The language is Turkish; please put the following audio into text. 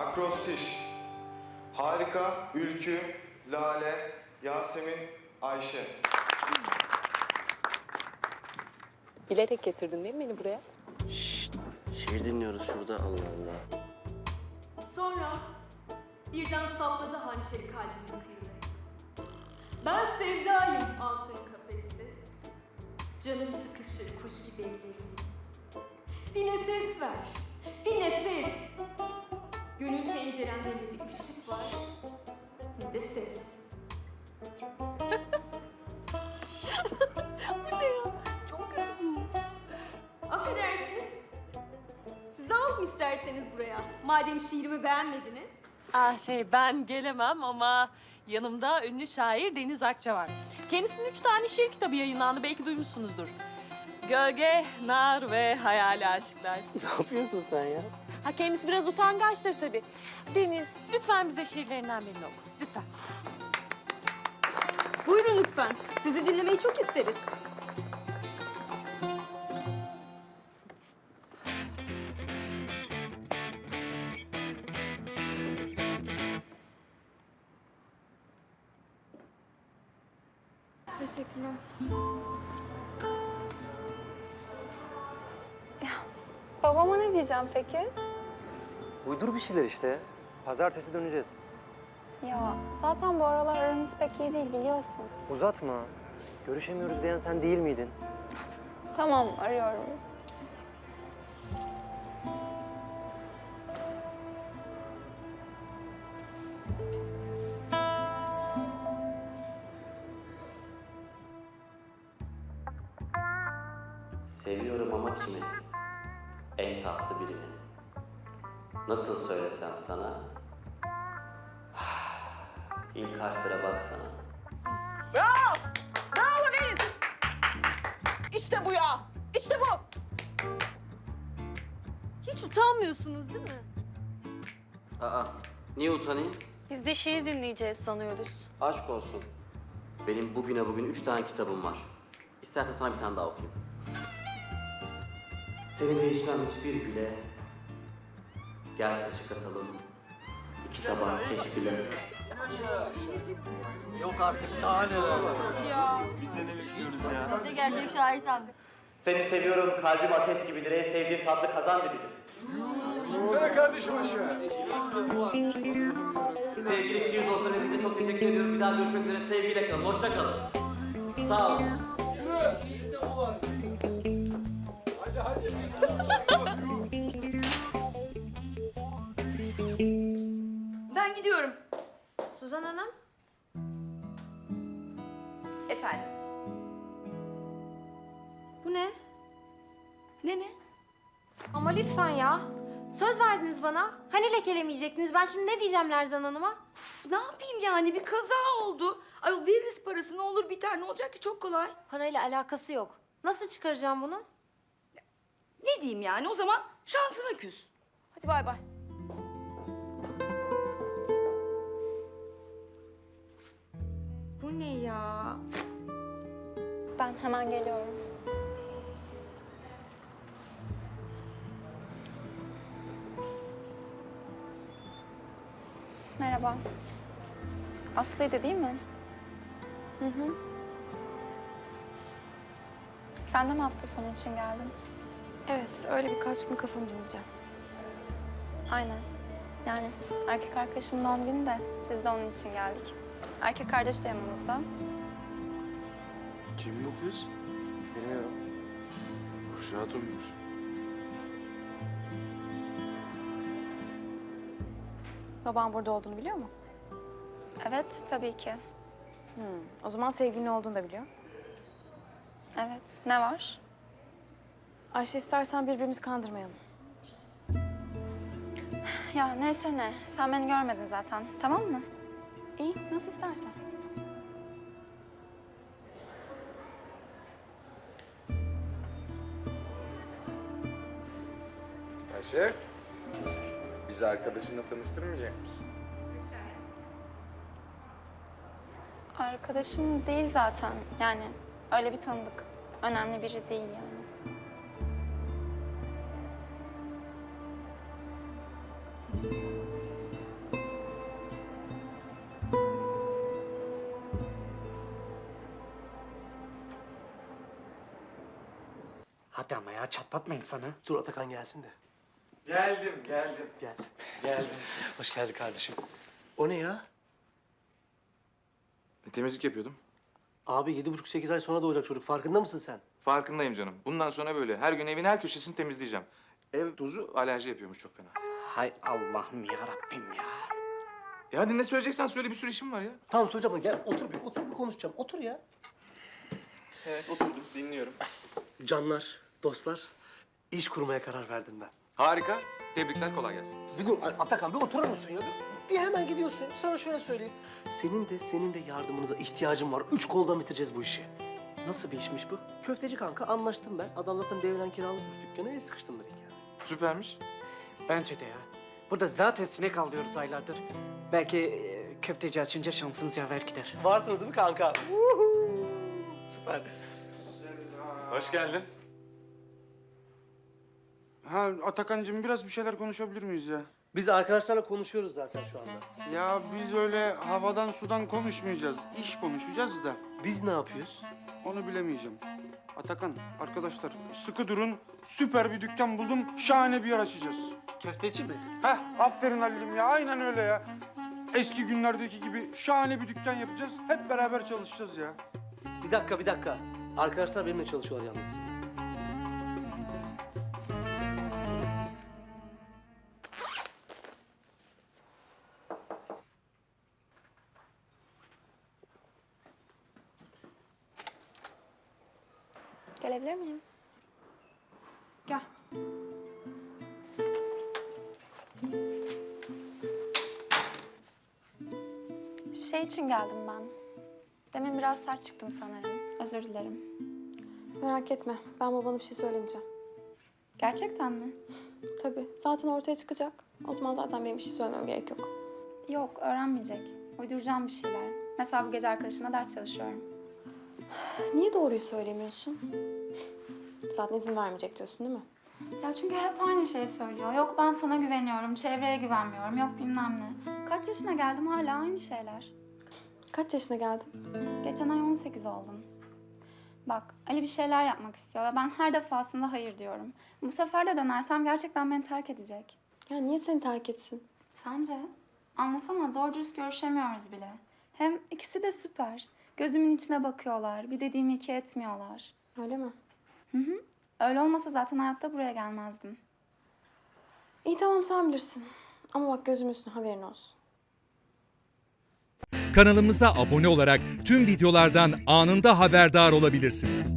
Akrostiş, Harika, Ülkü, Lale, Yasemin, Ayşe. Bilerek getirdin değil mi beni buraya? Şiir dinliyoruz şurada Allah Allah. Sonra birden sapladı hançeri kalbimin kıyıları. Ben sevdayım altın kafeste. Canım sıkışır kuş gibi ellerim. Bir nefes ver, bir nefes. Gönül penceremde ne bir ışık var, ne de ses. bu ne ya? Çok kötü bu. Affedersiniz. Siz de alalım isterseniz buraya. Madem şiirimi beğenmediniz. Ah şey ben gelemem ama yanımda ünlü şair Deniz Akça var. Kendisinin üç tane şiir kitabı yayınlandı belki duymuşsunuzdur. Gölge, Nar ve Hayali Aşıklar. Ne yapıyorsun sen ya? Ha kendisi biraz utangaçtır tabii. Deniz lütfen bize şiirlerinden birini oku. Lütfen. Buyurun lütfen. Sizi dinlemeyi çok isteriz. Teşekkürler. Ya, babama ne diyeceğim peki? Uydur bir şeyler işte. Pazartesi döneceğiz. Ya zaten bu aralar aramız pek iyi değil biliyorsun. Uzatma. Görüşemiyoruz diyen sen değil miydin? Tamam arıyorum. Seviyorum ama kimi? En tatlı birini. Nasıl söylesem sana? İlk harflere baksana. Bravo! Bravo Deniz! İşte bu ya! İşte bu! Hiç utanmıyorsunuz değil mi? Aa, niye utanayım? Biz de şiir dinleyeceğiz sanıyoruz. Aşk olsun. Benim bugüne bugün üç tane kitabım var. İstersen sana bir tane daha okuyayım. Senin değişmemiş bir güle, gel kaşık atalım. İki taban keşküle. Yok artık daha neler. Biz de gerçek şair sandık. Seni seviyorum, kalbim ateş gibidir. En sevdiğim tatlı kazan dibidir. Sana kardeşim aşağı. Sevgili şiir dostlarım hepinize çok teşekkür ediyorum. Bir daha görüşmek üzere. Sevgiyle kalın. Hoşça kalın. Sağ olun. Ne ne? Ama lütfen ya. Söz verdiniz bana. Hani lekelemeyecektiniz? Ben şimdi ne diyeceğim Lerzan Hanım'a? Üf, Ne yapayım yani bir kaza oldu. Ay veririz parası ne olur biter ne olacak ki çok kolay. Parayla alakası yok. Nasıl çıkaracağım bunu? Ne diyeyim yani o zaman şansına küs. Hadi bay bay. Bu ne ya? Ben hemen geliyorum. Merhaba. Aslı'ydı değil mi? Hı hı. Sen de mi hafta sonu için geldin? Evet, öyle birkaç gün kafamı dinleyeceğim. Aynen. Yani erkek arkadaşımın doğum günü de biz de onun için geldik. Erkek kardeş de yanımızda. Kim bu kız? Bilmiyorum. Hoş Hatun'muş. Babam burada olduğunu biliyor mu? Evet, tabii ki. Hmm, o zaman sevgilin olduğunu da biliyor. Evet. Ne var? Ayşe istersen birbirimizi kandırmayalım. Ya neyse ne. Sen beni görmedin zaten. Tamam mı? İyi, nasıl istersen. Ayşe, Bizi arkadaşınla tanıştırmayacak mısın? Arkadaşım değil zaten. Yani öyle bir tanıdık. Önemli biri değil yani. Hadi ama ya çatlatma insanı. Dur Atakan gelsin de. Geldim, geldim. Gel. Geldim. Hoş geldin kardeşim. O ne ya? Bir temizlik yapıyordum. Abi yedi buçuk sekiz ay sonra doğacak çocuk. Farkında mısın sen? Farkındayım canım. Bundan sonra böyle. Her gün evin her köşesini temizleyeceğim. Ev tozu alerji yapıyormuş çok fena. Hay Allah'ım ya Rabbim ya. E hadi ne söyleyeceksen söyle bir sürü işim var ya. Tamam söyleyeceğim ama gel otur bir, otur bir konuşacağım. Otur ya. Evet oturdum dinliyorum. Canlar, dostlar, iş kurmaya karar verdim ben. Harika. Tebrikler kolay gelsin. Bir dur Atakan bir oturur musun ya? Bir, hemen gidiyorsun. Sana şöyle söyleyeyim. Senin de senin de yardımınıza ihtiyacım var. Üç koldan bitireceğiz bu işi. Nasıl bir işmiş bu? Köfteci kanka anlaştım ben. Adam zaten devren kiralık bir dükkanı. El sıkıştım dedik yani. Süpermiş. Bence de ya. Burada zaten sinek avlıyoruz aylardır. Belki e, köfteci açınca şansımız yaver gider. Varsınız değil mi kanka? Uhu! Süper. Hoş geldin. Ha Atakan'cığım biraz bir şeyler konuşabilir miyiz ya? Biz arkadaşlarla konuşuyoruz zaten şu anda. Ya biz öyle havadan sudan konuşmayacağız. İş konuşacağız da. Biz ne yapıyoruz? Onu bilemeyeceğim. Atakan, arkadaşlar sıkı durun. Süper bir dükkan buldum. Şahane bir yer açacağız. Köfteci mi? Heh, aferin Halil'im ya. Aynen öyle ya. Eski günlerdeki gibi şahane bir dükkan yapacağız. Hep beraber çalışacağız ya. Bir dakika, bir dakika. Arkadaşlar benimle çalışıyorlar yalnız. Gelebilir miyim? Gel. Şey için geldim ben. Demin biraz sert çıktım sanırım. Özür dilerim. Merak etme. Ben babana bir şey söylemeyeceğim. Gerçekten mi? Tabii. Zaten ortaya çıkacak. O zaman zaten benim bir şey söylemem gerek yok. Yok, öğrenmeyecek. Uyduracağım bir şeyler. Mesela bu gece arkadaşımla ders çalışıyorum. Niye doğruyu söylemiyorsun? Zaten izin vermeyecek diyorsun değil mi? Ya çünkü hep aynı şeyi söylüyor. Yok ben sana güveniyorum, çevreye güvenmiyorum, yok bilmem ne. Kaç yaşına geldim hala aynı şeyler. Kaç yaşına geldin? Geçen ay 18 oldum. Bak Ali bir şeyler yapmak istiyor ve ben her defasında hayır diyorum. Bu sefer de dönersem gerçekten beni terk edecek. Ya niye seni terk etsin? Sence? Anlasana doğru dürüst görüşemiyoruz bile. Hem ikisi de süper. Gözümün içine bakıyorlar. Bir dediğimi iki etmiyorlar. Öyle mi? Hı hı. Öyle olmasa zaten hayatta buraya gelmezdim. İyi tamam sen bilirsin. Ama bak gözüm üstüne haberin olsun. Kanalımıza abone olarak tüm videolardan anında haberdar olabilirsiniz.